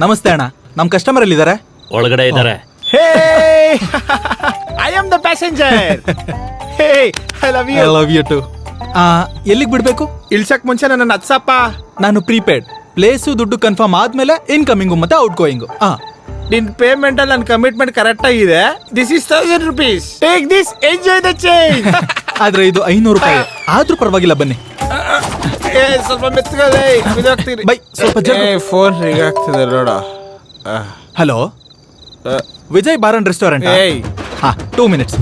ನಮಸ್ತೆ ಅಣ್ಣ. ನಮ್ ಕಸ್ಟಮರ್ ಎಲ್ಲಿದ್ದಾರೆ? ಒಳಗಡೆ ಇದ್ದಾರೆ. Hey! I am the passenger hey I love I you love you too ಎಲ್ಲಿಗೆ ಬಿಡ್ಬೇಕು? ಇಳ್ಸಕ್ ಮುಂಚೆ ನನ್ನ ಹತ್ಸಪ್ಪ ನಾನು ಪ್ರೀಪೇಡ್ ಪ್ಲೇಸು ದುಡ್ಡು ಕನ್ಫರ್ಮ್ ಆದ್ಮೇಲೆ ಇನ್ಕಮಿಂಗು ಮತ್ತೆ ಔಟ್ ಗೋಯಿಂಗು ಹಾ ನಿನ್ ಪೇಮೆಂಟ್ ಅಲ್ಲಿ ನನ್ನ ಕಮಿಟ್ಮೆಂಟ್ ಕರೆಕ್ಟ್ ಆಗಿದೆ this is thousand rupees take this enjoy the change ಆದ್ರೆ ಇದು ಐನೂರು ರೂಪಾಯಿ. ಆದ್ರೂ ಪರವಾಗಿಲ್ಲ ಬನ್ನಿ. ಏ ಸ್ವಲ್ಪ ಮೆತ್ತಗಲೇ ಬಿದ್ದೋಗ್ತೀರಿ ಬೈ, ಸ್ವಲ್ಪ ಜರ್ಗು. ಏ ಫೋನ್ ಹೀಗಾಗ್ತಿದೆ ನೋಡ. ಹಲೋ? ವಿಜಯ್ ಬಾರನ್ ರೆಸ್ಟೋರೆಂಟ್ ಏಯ್. ಹಾ ಟೂ ಮಿನಿಟ್ಸ್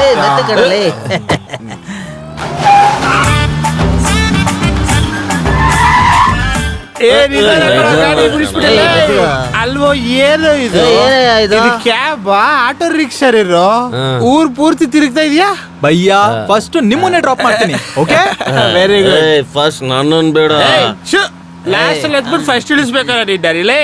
ಏಯ್ ಮತ್ತೆ ಅಲ್ವೋ ಏನು ಇದು? ಇದು? ಕ್ಯಾಬ್? ಆಟೋ ರಿಕ್ಷಾ ಇರೋ ಊರ್ ಪೂರ್ತಿ ತಿರುಗ್ತಾ ಇದೆಯಾ? ಭಯ್ಯ ಫಸ್ಟ್ ನಿಮ್ಮನ್ನೇ ಡ್ರಾಪ್ ಮಾಡ್ತೀನಿ ಓಕೆ ವೆರಿ ಗುಡ್ ಫಸ್ಟ್ ನನ್ನನ್ ಬೇಡ. ಲಾಸ್ಟ್ ಅಲ್ಲಿ ಎತ್ಬಿಟ್ಟು ಫಸ್ಟ್ ಇಳಿಸ್ಬೇಕಲ್ಲ ನಿದ್ದಾರಿಲೇ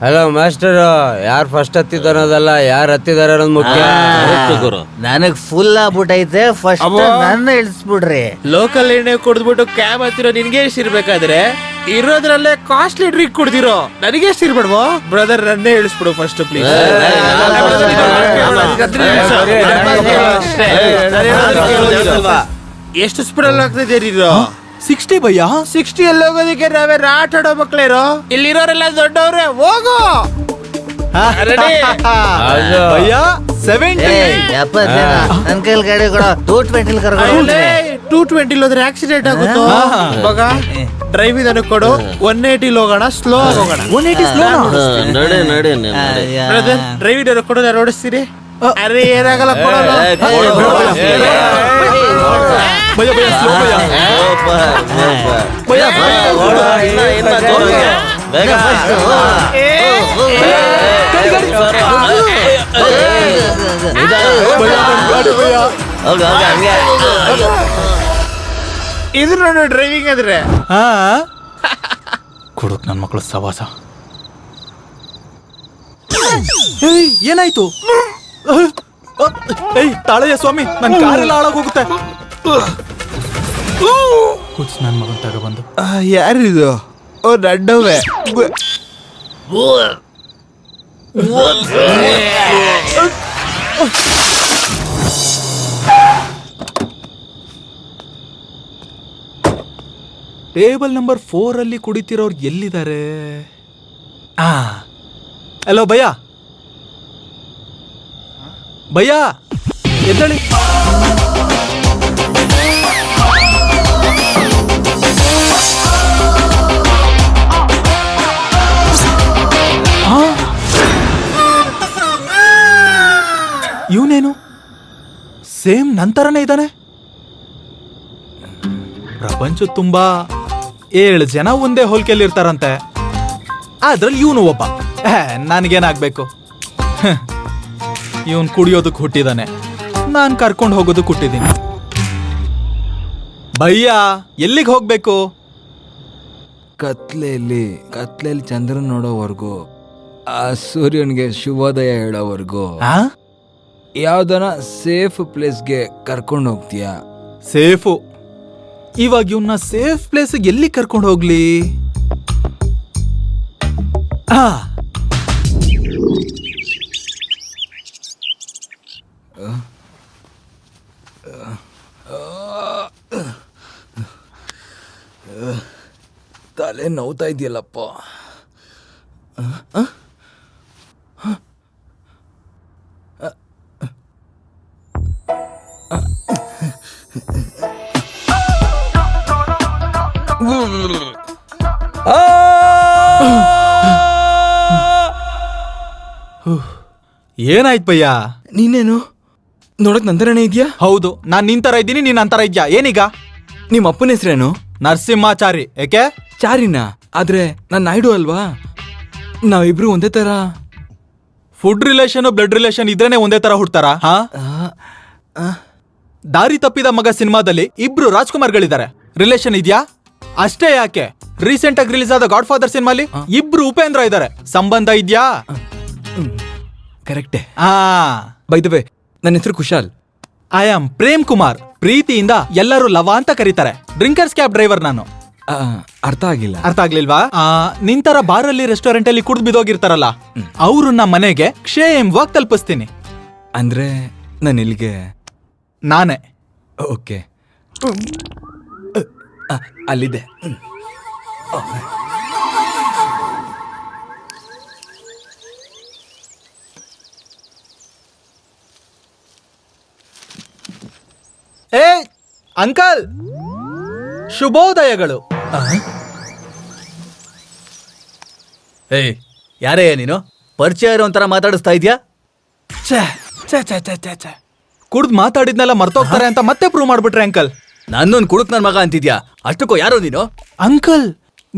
ಹಲೋ ಮಾಸ್ಟರ್ ಯಾರು ಫಸ್ಟ್ ಹತ್ತಿದ್ದಾರೋದಲ್ಲ ಯಾರು ಹತ್ತಿದಾರ ಅನ್ನೋದು ಮುಖ್ಯ Correct ಗುರು ನನಗ್ ಫುಲ್ ಆಗ್ಬಿಟ್ಟೈತೆ ಫಸ್ಟ್ ಅಬ್ಬಾ. ನನ್ನ ಇಳಿಸ್ಬಿಡ್ರಿ ಲೋಕಲ್ ಎಣ್ಣೆ ಕುಡಿದ್ಬಿಟ್ಟು ಕ್ಯಾಬ್ ಹತ್ತಿರೋ ನಿನ್ಗೆ ಎಷ್ಟು ಇರ್ಬೇಕಾದ್ರೆ ಇರೋದ್ರಲ್ಲೇ ಕಾಸ್ಟ್ಲಿ ಡ್ರಿಂಕ್ ಕುಡ್ದಿರೋ ನನಗೆ ಎಷ್ಟು ಇರ್ಬೇಡ್ವೋ ಬ್ರದರ್ ನನ್ನೇ ಇಳಿಸ್ಬಿಡು ಫಸ್ಟ್ ಪ್ಲೀಸ್ ಎಷ್ಟು ಸ್ಪೀಡಲ್ಲಿ ಆಗ್ತಿದ್ದೀರಿ ಸಿಕ್ಸ್ಟಿ ಭಯ್ಯ ಸಿಕ್ಸ್ಟಿ ಅಲ್ಲಿ ಹೋಗೋದಕ್ಕೆ ನಾವೇ ಆಟ ಆಡೋ ಮಕ್ಳಿರೋ ಇಲ್ಲಿರೋರೆಲ್ಲ ದೊಡ್ಡವ್ರೆ ಹೋಗು Ready? ಭಯ್ಯ ಸೆವೆಂಟಿ ನನ್ ಕೈಲಿ ಗಾಡಿ ಕೊಡ ಟೂ ಟ್ವೆಂಟಿಲ್ ಕರ್ಕೊಂಡು ಟೂ ಟ್ವೆಂಟಿ ಹೋದ್ರೆ ಆಕ್ಸಿಡೆಂಟ್ ಆಗುತ್ತೋ. ಮಗ ಡ್ರೈವ್ ಇದನ್ನು ಕೊಡು ಒನ್ ಏಟಿಲ್ ಹೋಗೋಣ ಸ್ಲೋ ಹೋಗೋಣ ಒನ್ ಏಯ್ಟಿ ನಡೆ ನಡೆ ನೀನ್ ನಡೆ ಡ್ರೈವ್ ಇದನ್ನು ಕೊಡು ನಾನು ಓಡಿಸ್ತೀನಿ ಅರೆ ಏನಾಗಲ್ಲ ಕೊಡೋಣ ಭಯ ಭಯ್ಯ ಸ್ಲೋ ಭಯ ಭಯ. ಇದು ನೋಡು ಡ್ರೈವಿಂಗ್ ಆದ್ರೆ ಹಾ ಕೊಡುಕ್ ನನ್ ಮಕ್ಕಳು ಸವಾಸ ಏಯ್ ಏನಾಯ್ತು ಏಯ್ ತಾಳಯ್ಯ ಸ್ವಾಮಿ ನನ್ ಕಾರೆಲ್ಲ ಹಾಳಾಗ್ ಹೋಗುತ್ತೆ ಹುಚ್ಚ ನನ್ ಮಗನ್ ತಗೊಬಂದು ಯಾರಿದು? ಓ ನಡ್ಡವೆ ಟೇಬಲ್ ನಂಬರ್ ಫೋರ್ ಅಲ್ಲಿ ಕುಡಿತಿರೋರು ಎಲ್ಲಿದ್ದಾರೆ? ಆ ಹಲೋ ಭಯ ಭಯ ಎದ್ದಳಿ. ಸೇಮ್ ನಂತರನೇ ಇದ್ದಾನೆ? ಪ್ರಪಂಚ ತುಂಬಾ ಏಳು ಜನ ಒಂದೇ ಹೋಲ್ಕೆಯಲ್ಲಿ ಇರ್ತಾರಂತೆ ಅದ್ರಲ್ಲಿ ಇವನು ಒಬ್ಬ. ನನಗೇನಾಗಬೇಕು? ಇವನು ಕುಡಿಯೋದಕ್ಕೆ ಹುಟ್ಟಿದಾನೆ. ನಾನು ಕರ್ಕೊಂಡು ಹೋಗೋದಕ್ಕೆ ಹುಟ್ಟಿದ್ದೀನಿ ಭಯ್ಯ ಎಲ್ಲಿಗೆ ಹೋಗ್ಬೇಕು? ಕತ್ಲೆಯಲ್ಲಿ ಕತ್ಲೆಯಲ್ಲಿ ಚಂದ್ರನ್ ನೋಡೋವರೆಗೂ ಆ ಸೂರ್ಯನಿಗೆ ಶುಭೋದಯ ಹೇಳೋವರೆಗೂ. ಆ? ಯಾವ್ದನ ಸೇಫ್ ಪ್ಲೇಸ್ಗೆ ಕರ್ಕೊಂಡು ಹೋಗ್ತೀಯಾ? ಸೇಫು ಇವಾಗ ಇವನ್ನ ಸೇಫ್ ಪ್ಲೇಸ್ ಎಲ್ಲಿ ಕರ್ಕೊಂಡು ಹೋಗ್ಲಿ? ಆ. ತಲೆ ನೋವ್ತಾ ಇದೆಯಲ್ಲಪ್ಪ. ಏನಾಯ್ತು ಪಯ್ಯ ನೀನೇನು? ನೋಡಕ್ ನಂತರನೇ ಇದೆಯಾ? ಹೌದು ನಾನು ನಿನ್ ತರ ಇದ್ದೀನಿ ನೀನ್ ಅಂತರ ಇದ್ಯಾ? ಏನೀಗ? ನಿಮ್ಮ ಅಪ್ಪನ ಹೆಸರೇನು? ನರಸಿಂಹಾಚಾರಿ. ಏಕೆ? ಚಾರಿನ? ಆದ್ರೆ ನಾನು ನಾಯ್ಡು ಅಲ್ವಾ? ನಾವಿಬ್ರು ಒಂದೇ ತರ. ಫುಡ್ ರಿಲೇಷನ್ ಬ್ಲಡ್ ರಿಲೇಷನ್ ಇದ್ರೇನೆ ಒಂದೇ ತರ ಹುಡ್ತಾರ? ಹಾ? ದಾರಿ ತಪ್ಪಿದ ಮಗ ಸಿನಿಮಾದಲ್ಲಿ ಇಬ್ರು ರಾಜ್ಕುಮಾರ್ಗಳಿದ್ದಾರೆ. ರಿಲೇಷನ್ ಇದ್ಯಾ? ಅಷ್ಟೇ ಯಾಕೆ? ರೀಸೆಂಟ್ ಆಗಿ ರಿಲೀಸ್ ಆದ ಗಾಡ್ ಫಾದರ್ ಸಿನಿಮಾಲಿ ಇಬ್ರು ಉಪೇಂದ್ರ ಇದ್ದಾರೆ. ಸಂಬಂಧ ಇದ್ಯಾ? ಕರೆಕ್ಟೇ. ಆ. ಬೈ ದ ವೇ ನನ್ನ ಹೆಸರು ಕುಶಾಲ್. ಐ ಆಮ್ ಪ್ರೇಮ್ ಕುಮಾರ್ ಪ್ರೀತಿಯಿಂದ ಎಲ್ಲರೂ ಲವ ಅಂತ ಕರೀತಾರೆ. ಡ್ರಿಂಕರ್ಸ್ ಕ್ಯಾಬ್ ಡ್ರೈವರ್ ನಾನು. ಆ, ಅರ್ಥ ಆಗಿಲ್ಲ. ಅರ್ಥ ಆಗ್ಲಿಲ್ವಾ? ಆ, ನಿಂತರ ಬಾರಲ್ಲಿ ರೆಸ್ಟೋರೆಂಟ್ ಅಲ್ಲಿ ಕುಡ್ದು ಬಿದೋಗಿರ್ತಾರಲ್ಲ ಅವ್ರನ್ನ ಮನೆಗೆ ಕ್ಷೇಮವಾಗಿ ತಲುಪಿಸ್ತೀನಿ. ಅಂದ್ರೆ ನಾನು ಇಲ್ಲಿಗೆ ನಾನೇ. ಓಕೆ. ಆ, ಅಲ್ಲಿದೆ ಏ ಅಂಕಲ್ ಶುಭೋದಯಗಳು. ಏಯ್ ಯಾರೇ ನೀನು? ಪರಿಚಯ ಇರೋ ಒಂಥರ ಮಾತಾಡಿಸ್ತಾ ಇದ್ಯಾ? ಛೇ ಛೇ ಛೇ ಛೇ ಛೇ ಛೇ. ಕುಡ್ದು ಮಾತಾಡಿದ್ನೆಲ್ಲ ಮರ್ತೋಗ್ತಾರೆ ಅಂತ ಮತ್ತೆ ಪ್ರೂವ್ ಮಾಡ್ಬಿಟ್ರೆ ಅಂಕಲ್. ನನ್ನೊಂದು ಕುಡುಕ್ ನನ್ ಮಗ ಅಂತಿದ್ಯಾ? ಅಷ್ಟಕ್ಕೋ ಯಾರೋ ನೀನು? ಅಂಕಲ್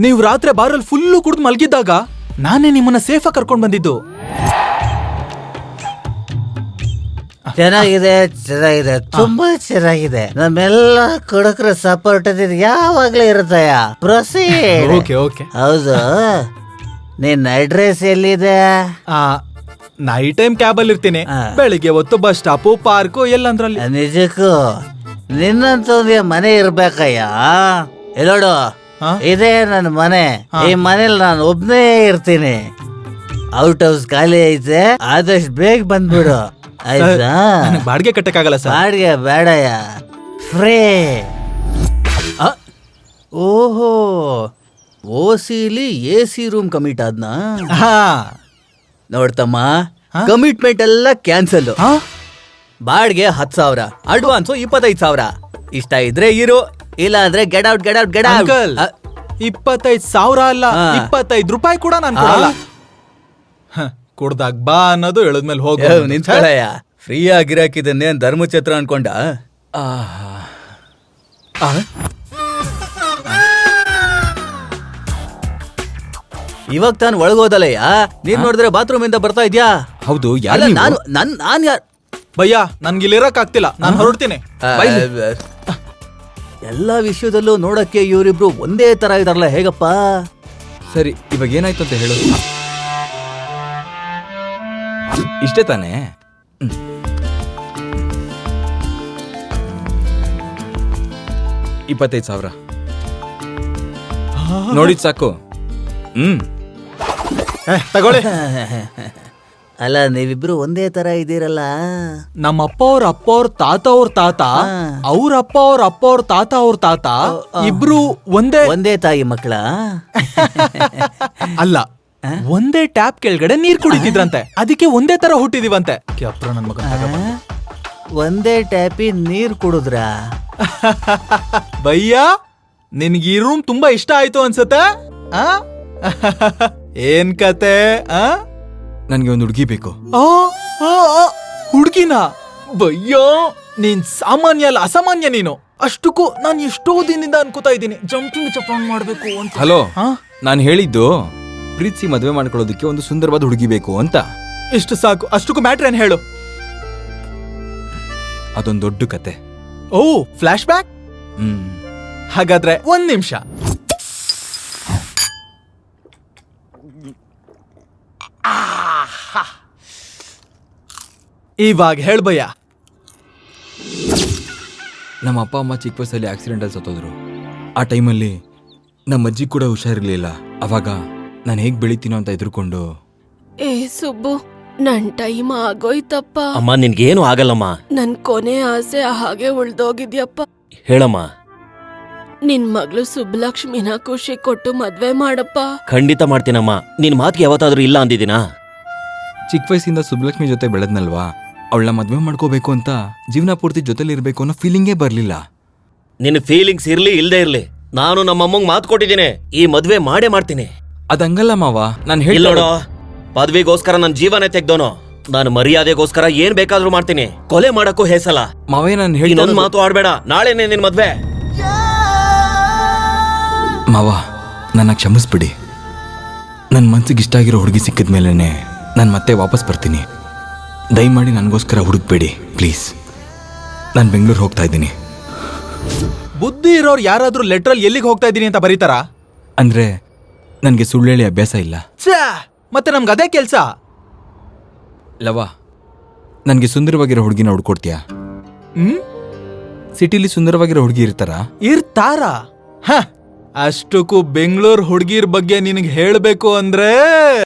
ನೀವು ರಾತ್ರಿ ಬಾರಲ್ಲಿ ಫುಲ್ಲು ಕುಡ್ದು ಮಲಗಿದ್ದಾಗ ನಾನೇ ನಿಮ್ಮನ್ನ ಸೇಫಾಗಿ ಕರ್ಕೊಂಡು ಬಂದಿದ್ದು. ಚೆನ್ನಾಗಿದೆ ಚೆನ್ನಾಗಿದೆ ತುಂಬಾ ಚೆನ್ನಾಗಿದೆ. ನಮ್ಮೆಲ್ಲ ಕುಡುಕರ ಸಪೋರ್ಟ್ ಯಾವಾಗ್ಲೂ ಇರುತ್ತಯ್ಯ. ಪ್ರೊಸೀಡ್ ಓಕೆ ಓಕೆ ಹೌದು. ನಿನ್ನ ಅಡ್ರೆಸ್ ಎಲ್ಲಿದೆ? ನೈಟ್ ಟೈಮ್ ಕ್ಯಾಬ್ ಅಲ್ಲಿ ಇರ್ತೀನಿ. ಬೆಳಿಗ್ಗೆ ಹೊತ್ತು ಬಸ್ ಸ್ಟಾಪು ಪಾರ್ಕು ಎಲ್ಲಂದ್ರಲ್ಲಿ. ನಿಜಕ್ಕೂ. ನಿನ್ನಂತ ಮನೆ ಇರ್ಬೇಕಯ್ಯ. ಎಲ್ಲೋಡು? ಇದೇ ನನ್ನ ಮನೆ. ಈ ಮನೇಲಿ ನಾನು ಒಬ್ನೇ ಇರ್ತೀನಿ. ಔಟ್ ಹೌಸ್ ಖಾಲಿ ಐತೆ. ಆದಷ್ಟು ಬೇಗ ಬಂದ್ಬಿಡು. ಆಯ್ತಾ? ನನಗ್ ಬಾಡಿಗೆ ಕಟ್ಟಕ್ಕಾಗಲ್ಲ ಸರ್. ಬಾಡಿಗೆ ಬೇಡಯ್ಯ. ಫ್ರೇ. ಆ? ಓಹೋ ಓ ಸಿಲಿ ಎ ಸಿ ರೂಮ್ ಕಮಿಟ್ ಆದ್ನಾ? ಹಾ. ನೋಡ್ತಮ್ಮ ಕಮಿಟ್ಮೆಂಟ್ ಎಲ್ಲ ಕ್ಯಾನ್ಸಲ್ ಬಾಡಿಗೆ ಬಾಡ್ಗೆ ಹತ್ತು ಸಾವಿರ ಅಡ್ವಾನ್ಸು ಇಪ್ಪತ್ತೈದು ಸಾವಿರ. ಇಷ್ಟ ಇದ್ರೆ ಇರು ಇಲ್ಲ ಅಂದ್ರೆ get out get out get uncle out ಇಪ್ಪತ್ತೈದು ಸಾವಿರ ಅಲ್ಲ ಇಪ್ಪತ್ತೈದು ಇಪ್ಪತ್ತೈದ್ ರೂಪಾಯಿ ಕೂಡ ನಾನು ಕೊಡಲ್ಲ. ಕುಡ್ದಾಗ ಬಾ ಅನ್ನೋದು ಎಳದ್ಮೇಲೆ ಹೋಗು ನಿಂತ್ಕೊಳ್ಳಯ್ಯ ಫ್ರೀ ಆಗಿರಾಕಿದನ್ನೇ ಧರ್ಮಚತ್ರ ಅನ್ಕೊಂಡ. ಇವಾಗ ತಾನು ಒಳಗೋದಲ್ಲಯ್ಯ ನೀನ್ ನೋಡಿದ್ರೆ ಬಾತ್ರೂಮ್ ಇಂದ ಬರ್ತಾ ಇದ್ಯಾ? ಹೌದು ಅಲ್ಲ ಯಾರು ನಾನು ನನ್ ನಾನ್ ಯಾರ್? ಭಯ್ಯ ನನ್ಗೆ ಇಲ್ಲಿ ಇರಕ್ ಆಗ್ತಿಲ್ಲ. ನಾನು ಹೊರಡ್ತೀನಿ. ಎಲ್ಲಾ ವಿಷಯದಲ್ಲೂ ನೋಡಕ್ಕೆ ಇವರಿಬ್ರು ಒಂದೇ ತರ ಇದಾರಲ್ಲ ಹೇಗಪ್ಪ? ಸರಿ ಇವಾಗ ಏನಾಯ್ತು ಅಂತ ಹೇಳು? ಇಷ್ಟೇ ತಾನೇ. ಇಪ್ಪತ್ತೈದು ಸಾವಿರ. ನೋಡಿದ್ ಸಾಕು. ಹ್ಮ್. ತಗೊಳ್ಳಿ. ಅಲ್ಲ ನೀವಿಬ್ರು ಒಂದೇ ತರ ಇದ್ದೀರಲ್ಲ. ನಮ್ಮ ಅಪ್ಪ ಅವ್ರ ಅಪ್ಪ ಅವ್ರ ತಾತ ಅವ್ರ ತಾತ ಅವ್ರ ಅಪ್ಪ ಅವ್ರ ಅಪ್ಪ ಅವ್ರ ತಾತ ಅವ್ರ ತಾತ ಇಬ್ರು ಒಂದೇ ಒಂದೇ ತಾಯಿ ಮಕ್ಕಳ? ಅಲ್ಲ ಒಂದೇ ಟ್ಯಾಪ್ ಕೆಳಗಡೆ ನೀರ್ ಕುಡಿತಿದ್ರಂತೆ. ಅದಕ್ಕೆ ಒಂದೇ ತರ ಹುಟ್ಟಿದೀವಂತೆ. ಕ್ಯಾಪ್ರ ನನ್ ಮಗ ಒಂದೇ ಟ್ಯಾಪಿ ನೀರ್ ಕುಡಿದ್ರ? ಭಯ್ಯ ನಿನ್ಗೆ ಈ ರೂಮ್ ತುಂಬಾ ಇಷ್ಟ ಆಯ್ತು ಅನ್ಸತ್ತೆ? ಆ? ಏನ್ ಕತೆ ಆ? ನನಗೆ ಒಂದು ಹುಡುಗಿ ಬೇಕು. ಆ, ಆ, ಆ, ಹುಡ್ಗಿನ? ಬಯ್ಯೋ ನೀನ್ ಸಾಮಾನ್ಯ ಅಲ್ಲ ಅಸಾಮಾನ್ಯ ನೀನು. ಅಷ್ಟಕ್ಕೂ ನಾನು ಎಷ್ಟೋ ದಿನದಿಂದ ಅನ್ಕೋತಾ ಇದ್ದೀನಿ. ಜಂಪಿಂಗ್ ಚಪ್ಪಾಂಗ್ ಮಾಡ್ಬೇಕು ಅಂತ. ಹಲೋ ಹಾ? ನಾನು ಹೇಳಿದ್ದು ಪ್ರೀತಿಸಿ ಮದುವೆ ಮಾಡ್ಕೊಳ್ಳೋದಕ್ಕೆ ಒಂದು ಸುಂದರವಾದ ಹುಡುಗಿ ಬೇಕು ಅಂತ. ಇಷ್ಟು ಸಾಕು. ಅಷ್ಟಕ್ಕೂ ಮ್ಯಾಟ್ರ್ ಏನ್ ಹೇಳು? ಅದೊಂದು ದೊಡ್ಡ ಕತೆ. ಓ ಫ್ಲಾಶ್ ಬ್ಯಾಕ್? ಹ್ಮ್. ಹಾಗಾದ್ರೆ ಒಂದ್ ನಿಮಿಷ. ಇವಾಗ ಹೇಳ್ಬಯ್ಯ ನಮ್ಮ ಅಪ್ಪ ಅಮ್ಮ ಚಿಕ್ಕ ವಯಸ್ಸಲ್ಲಿ ಆಕ್ಸಿಡೆಂಟಲ್ಲಿ ಸತ್ತೋದ್ರು. ಆ ಟೈಮಲ್ಲಿ ನಮ್ಮ ಅಜ್ಜಿ ಕೂಡ ಹುಷಾರಿರ್ಲಿಲ್ಲ. ಅವಾಗ ನಾನು ಹೇಗೆ ಬೆಳಿತೀನೋ ಅಂತ ಎದುರ್ಕೊಂಡು. ಏ ಸುಬ್ಬು ನನ್ ಟೈಮ್ ಆಗೋಯ್ತಪ್ಪ. ಅಮ್ಮ ನಿನ್ಗೇನು ಆಗಲ್ಲಮ್ಮ. ನನ್ ಕೊನೆ ಆಸೆ ಹಾಗೆ ಉಳ್ದೋಗಿದ್ಯಪ್ಪ. ಹೇಳಮ್ಮ. ನಿನ್ ಮಗಳು ಸುಬ್ಬಲಕ್ಷ್ಮಿನ ಖುಷಿ ಕೊಟ್ಟು ಮದ್ವೆ ಮಾಡಪ್ಪ. ಖಂಡಿತ ಮಾಡ್ತೀನಮ್ಮ. ನಿನ್ ಮಾತಿಗೆ ಯಾವತ್ತಾದ್ರೂ ಇಲ್ಲ ಅಂದಿದ್ದೀನಾ? ಚಿಕ್ಕ ವಯಸ್ಸಿಂದ ಸುಬ್ಲಕ್ಷ್ಮಿ ಜೊತೆ ಬೆಳೆದ್ನಲ್ವಾ? ಅವಳ ಮದುವೆ ಮಾಡ್ಕೋಬೇಕು ಅಂತ ಜೀವನ ಪೂರ್ತಿ ಜೊತೆಲಿ ಇರಬೇಕು ಅನ್ನೋ ಫೀಲಿಂಗೇ ಬರಲಿಲ್ಲ. ನಿನ್ನ ಫೀಲಿಂಗ್ಸ್ ಇರ್ಲಿ ಇಲ್ದೇ ಇರ್ಲಿ. ನಾನು ನಮ್ಮಮ್ಮಂಗ್ ಮಾತು ಕೊಟ್ಟಿದ್ದೀನಿ. ಈ ಮದ್ವೆ ಮಾಡೇ ಮಾಡ್ತೀನಿ. ಅದಂಗಲ್ಲ ಮಾವ ನಾನು ಹೇಳಿ ನೋಡೋ ಪದವಿಗೋಸ್ಕರ ನನ್ನ ಜೀವನ ತೆಗ್ದೋನು. ನಾನು ಮರ್ಯಾದೆಗೋಸ್ಕರ ಏನ್ ಬೇಕಾದ್ರೂ ಮಾಡ್ತೀನಿ. ಕೊಲೆ ಮಾಡಕ್ಕೂ ಹೇಸಲ್ಲ. ಮಾವೇ ನಾನು ಹೇಳಿ ಇನ್ನೊಂದ್ ಮಾತು ಆಡ್ಬೇಡ. ನಾಳೆನೇ ನಿನ್ ಮದ್ವೆ. ಮಾವ ನನ್ನ ಕ್ಷಮಿಸ್ಬಿಡಿ. ನನ್ನ ಮನ್ಸಿಗೆ ಇಷ್ಟ ಆಗಿರೋ ಹುಡುಗಿ ಸಿಕ್ಕಿದ ಮೇಲೇ ನಾನು ಮತ್ತೆ ವಾಪಸ್ ಬರ್ತೀನಿ. ದಯಮಾಡಿ ನನಗೋಸ್ಕರ ಹುಡುಕ್ಬೇಡಿ ಪ್ಲೀಸ್. ನಾನು ಬೆಂಗಳೂರು ಹೋಗ್ತಾ ಇದ್ದೀನಿ. ಬುದ್ಧಿ ಇರೋರು ಯಾರಾದ್ರೂ ಲೆಟ್ರಲ್ಲಿ ಎಲ್ಲಿಗೆ ಹೋಗ್ತಾ ಇದ್ದೀನಿ ಅಂತ ಬರೀತಾರಾ? ಅಂದರೆ ನನಗೆ ಸುಳ್ಳೇಳಿ ಅಭ್ಯಾಸ ಇಲ್ಲ. ಛೇ, ಮತ್ತೆ ನಮ್ಗೆ ಅದೇ ಕೆಲಸ? ಲವ ನನಗೆ ಸುಂದರವಾಗಿರೋ ಹುಡುಗಿನ ಹುಡ್ಕೊಡ್ತೀಯಾ? ಹ್ಮ್? ಸಿಟಿಲಿ ಸುಂದರವಾಗಿರೋ ಹುಡುಗಿ ಇರ್ತಾರಾ? ಇರ್ತಾರ? ಹ ಅಷ್ಟಕ್ಕೂ ಬೆಂಗಳೂರು ಹುಡುಗಿರ್ ಬಗ್ಗೆ ನಿನಗೆ ಹೇಳಬೇಕು ಅಂದ್ರೆ